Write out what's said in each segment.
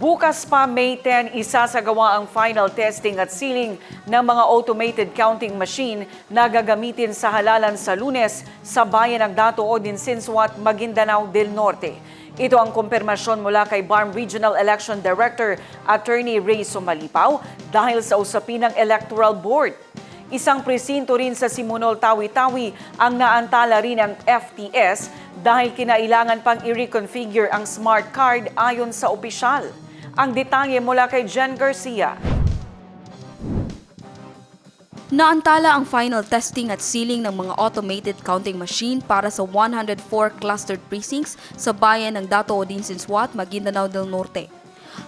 Bukas pa May 10, isasagawa ang final testing at sealing ng mga automated counting machine na gagamitin sa halalan sa lunes sa bayan ng Dato o Dinsinswat, Maguindanao del Norte. Ito ang kumpirmasyon mula kay BARM Regional Election Director Attorney Ray Sumalipaw dahil sa usapin ng Electoral Board. Isang presinto rin sa Simunol Tawi-Tawi ang naantala rin ng FTS dahil kinailangan pang i-reconfigure ang smart card ayon sa opisyal. Ang detalye mula kay Jen Garcia. Naantala ang final testing at sealing ng mga automated counting machine para sa 104 clustered precincts sa bayan ng Dato Odinsinswat, Maguindanao del Norte.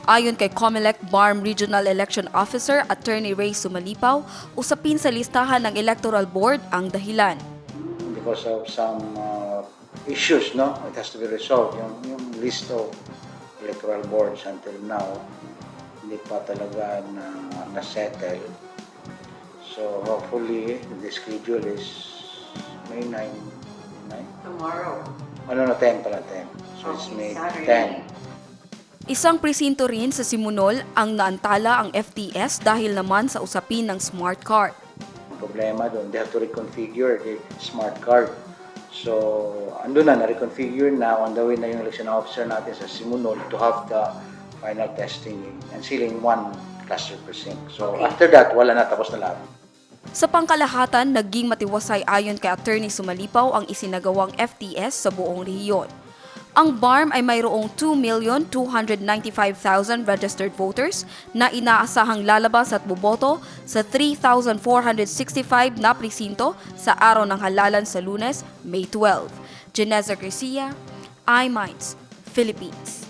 Ayon kay COMELEC BARM Regional Election Officer Attorney Ray Sumalipaw, usapin sa listahan ng Electoral Board ang dahilan. because of some uh, issues, no? It has to be resolved. Yung, yung list of electoral boards until now, hindi pa talaga na, na-settle. So hopefully, the schedule is May 9. 9? Tomorrow. Ano na, 10 pala, 10. So it's May Saturday. 10. Isang presinto rin sa Simunol ang naantala ang FTS dahil naman sa usapin ng smart card. Ang problema doon, they have to reconfigure the smart card. So, ando na, na-reconfigure na, on the way na yung election officer natin sa Simunol to have the final testing and sealing one cluster precinct. So, after that, wala na, tapos na lahat. Sa pangkalahatan, naging matiwasay ayon kay Attorney Sumalipaw ang isinagawang FTS sa buong rehiyon. Ang BARM ay mayroong 2,295,000 registered voters na inaasahang lalabas at boboto sa 3,465 na presinto sa araw ng halalan sa lunes, May 12. Janeza Garcia, iMinds, Philippines.